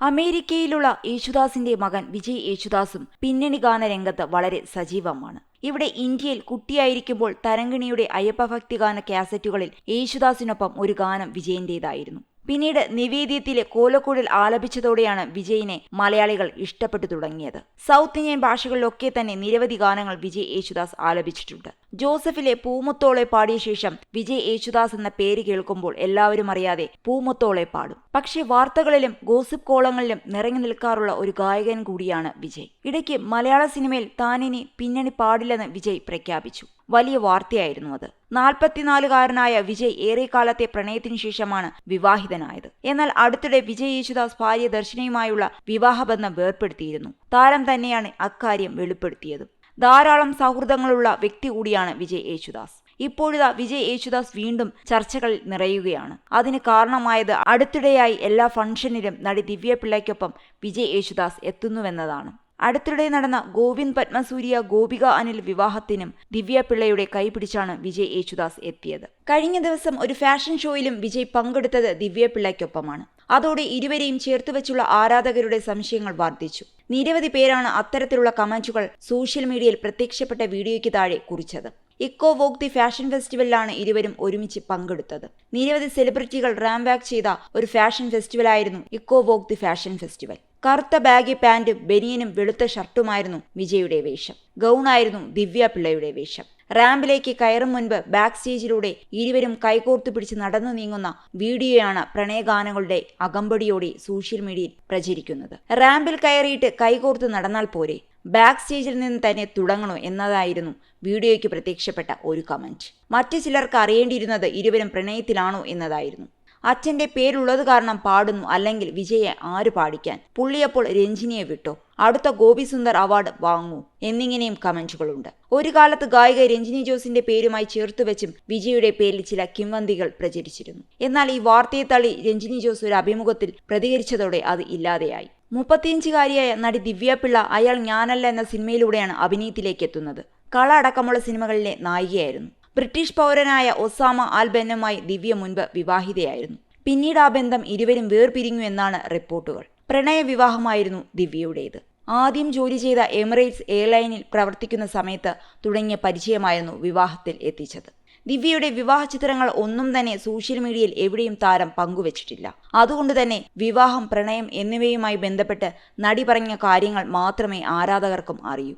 അമേരിക്കയിലുള്ള യേശുദാസിന്റെ മകൻ വിജയ് യേശുദാസും പിന്നണി ഗാന രംഗത്ത് വളരെ സജീവമാണ്. ഇവിടെ ഇന്ത്യയിൽ കുട്ടിയായിരിക്കുമ്പോൾ തരംഗിണിയുടെ അയ്യപ്പഭക്തി ഗാന കാസറ്റുകളിൽ യേശുദാസിനൊപ്പം ഒരു ഗാനം വിജയന്റേതായിരുന്നു. പിന്നീട് നിവേദ്യത്തിലെ കോലക്കൂടിൽ ആലപിച്ചതോടെയാണ് വിജയിനെ മലയാളികൾ ഇഷ്ടപ്പെട്ടു തുടങ്ങിയത്. സൗത്ത് ഇന്ത്യൻ ഭാഷകളിലൊക്കെ തന്നെ നിരവധി ഗാനങ്ങൾ വിജയ് യേശുദാസ് ആലപിച്ചിട്ടുണ്ട്. ജോസഫിലെ പൂമുത്തോളെ പാടിയ ശേഷം വിജയ് യേശുദാസ് എന്ന പേര് കേൾക്കുമ്പോൾ എല്ലാവരും അറിയാതെ പൂമുത്തോളെ പാടും. പക്ഷേ വാർത്തകളിലും ഗോസിപ്പ് കോളങ്ങളിലും നിറങ്ങി നിൽക്കാറുള്ള ഒരു ഗായകൻ കൂടിയാണ് വിജയ്. ഇടയ്ക്ക് മലയാള സിനിമയിൽ താനിനി പിന്നണി പാടില്ലെന്ന് വിജയ് പ്രഖ്യാപിച്ചു. വലിയ വാർത്തയായിരുന്നു അത്. നാൽപ്പത്തിനാലുകാരനായ വിജയ് ഏറെക്കാലത്തെ പ്രണയത്തിനു ശേഷമാണ് വിവാഹിതനായത്. എന്നാൽ അടുത്തിടെ വിജയ് യേശുദാസ് ഭാര്യ ദർശനയുമായുള്ള വിവാഹബന്ധം വേർപ്പെടുത്തിയിരുന്നു. താരം തന്നെയാണ് അക്കാര്യം വെളിപ്പെടുത്തിയത്. ധാരാളം സൗഹൃദങ്ങളുള്ള വ്യക്തി കൂടിയാണ് വിജയ് യേശുദാസ്. ഇപ്പോഴിതാ വിജയ് യേശുദാസ് വീണ്ടും ചർച്ചകളിൽ നിറയുകയാണ്. അതിന് കാരണമായത് അടുത്തിടെയായി എല്ലാ ഫംഗ്ഷനിലും നടി ദിവ്യ പിള്ളയ്ക്കൊപ്പം വിജയ് യേശുദാസ് എത്തുന്നുവെന്നതാണ്. അടുത്തിടെ നടന്ന ഗോവിന്ദ് പത്മസൂര്യ ഗോപിക അനിൽ വിവാഹത്തിനും ദിവ്യ പിള്ളയുടെ കൈപിടിച്ചാണ് വിജയ് യേശുദാസ് എത്തിയത്. കഴിഞ്ഞ ദിവസം ഒരു ഫാഷൻ ഷോയിലും വിജയ് പങ്കെടുത്തത് ദിവ്യ പിള്ളയ്ക്കൊപ്പമാണ് അതോടെ ഇരുവരെയും ചേർത്തുവെച്ചുള്ള ആരാധകരുടെ സംശയങ്ങൾ വർദ്ധിച്ചു. നിരവധി പേരാണ് അത്തരത്തിലുള്ള കമന്റുകൾ സോഷ്യൽ മീഡിയയിൽ പ്രത്യക്ഷപ്പെട്ട വീഡിയോയ്ക്ക് താഴെ കുറിച്ചത്. ഇക്കോ വോക് ദി ഫാഷൻ ഫെസ്റ്റിവലിലാണ് ഇരുവരും ഒരുമിച്ച് പങ്കെടുത്തത്. നിരവധി സെലിബ്രിറ്റികൾ റാം ബാക്ക് ചെയ്ത ഒരു fashion ഫെസ്റ്റിവലായിരുന്നു eco walk the fashion festival. കറുത്ത ബാഗി പാന്റും ബനിയനും വെളുത്ത ഷർട്ടുമായിരുന്നു വിജയുടെ വേഷം. ഗൗണായിരുന്നു ദിവ്യ പിള്ളയുടെ വേഷം. റാമ്പിലേക്ക് കയറും മുൻപ് ബാക്ക് സ്റ്റേജിലൂടെ ഇരുവരും കൈകോർത്തു പിടിച്ച് നടന്നു നീങ്ങുന്ന വീഡിയോയാണ് പ്രണയഗാനങ്ങളുടെ അകമ്പടിയോടെ സോഷ്യൽ മീഡിയയിൽ പ്രചരിക്കുന്നത്. റാമ്പിൽ കയറിയിട്ട് കൈകോർത്ത് നടന്നാൽ പോരെ. ബാക്ക് സ്റ്റേജിൽ നിന്ന് തന്നെ തുടങ്ങണോ എന്നതായിരുന്നു വീഡിയോയ്ക്ക് പ്രത്യക്ഷപ്പെട്ട ഒരു കമന്റ്. മറ്റു ചിലർക്ക് അറിയേണ്ടിയിരുന്നത് ഇരുവരും പ്രണയത്തിലാണോ എന്നതായിരുന്നു. അച്ഛന്റെ പേരുള്ളത് കാരണം പാടുന്നു അല്ലെങ്കിൽ വിജയെ ആര് പാടിക്കാൻ? പുള്ളിയപ്പോൾ രഞ്ജിനിയെ വിട്ടോ. അടുത്ത ഗോപി സുന്ദർ അവാർഡ് വാങ്ങൂ എന്നിങ്ങനെയും കമന്റുകളുണ്ട് ഒരു കാലത്ത് ഗായിക രഞ്ജിനി ജോസിന്റെ പേരുമായി ചേർത്തു വെച്ചും വിജയുടെ പേരിൽ ചില കിംവന്തികൾ പ്രചരിച്ചിരുന്നു. എന്നാൽ ഈ വാർത്തയെ തള്ളി രഞ്ജിനി ജോസ് ഒരു അഭിമുഖത്തിൽ പ്രതികരിച്ചതോടെ അത് ഇല്ലാതെയായി. മുപ്പത്തിയഞ്ചുകാരിയായ നടി ദിവ്യ പിള്ള അയാൾ ഞാനല്ല എന്ന സിനിമയിലൂടെയാണ് അഭിനയത്തിലേക്ക് എത്തുന്നത്. കള അടക്കമുള്ള സിനിമകളിലെ നായികയായിരുന്നു. ബ്രിട്ടീഷ് പൗരനായ ഒസാമ ആൽ ബെന്നുമായി ദിവ്യ മുൻപ് വിവാഹിതയായിരുന്നു. പിന്നീട് ആ ബന്ധം ഇരുവരും വേർപിരിഞ്ഞു എന്നാണ് റിപ്പോർട്ടുകൾ. പ്രണയ വിവാഹമായിരുന്നു ദിവ്യയുടേത്. ആദ്യം ജോലി ചെയ്ത എമിറേറ്റ്സ് എയർലൈനിൽ പ്രവർത്തിക്കുന്ന സമയത്ത് തുടങ്ങിയ പരിചയമായിരുന്നു വിവാഹത്തിൽ എത്തിച്ചത്. ദിവ്യയുടെ വിവാഹ ചിത്രങ്ങൾ ഒന്നും തന്നെ സോഷ്യൽ മീഡിയയിൽ എവിടെയും താരം പങ്കുവച്ചിട്ടില്ല. അതുകൊണ്ട് തന്നെ വിവാഹം പ്രണയം എന്നിവയുമായി ബന്ധപ്പെട്ട് നടി പറഞ്ഞ കാര്യങ്ങൾ മാത്രമേ ആരാധകർക്കും അറിയൂ.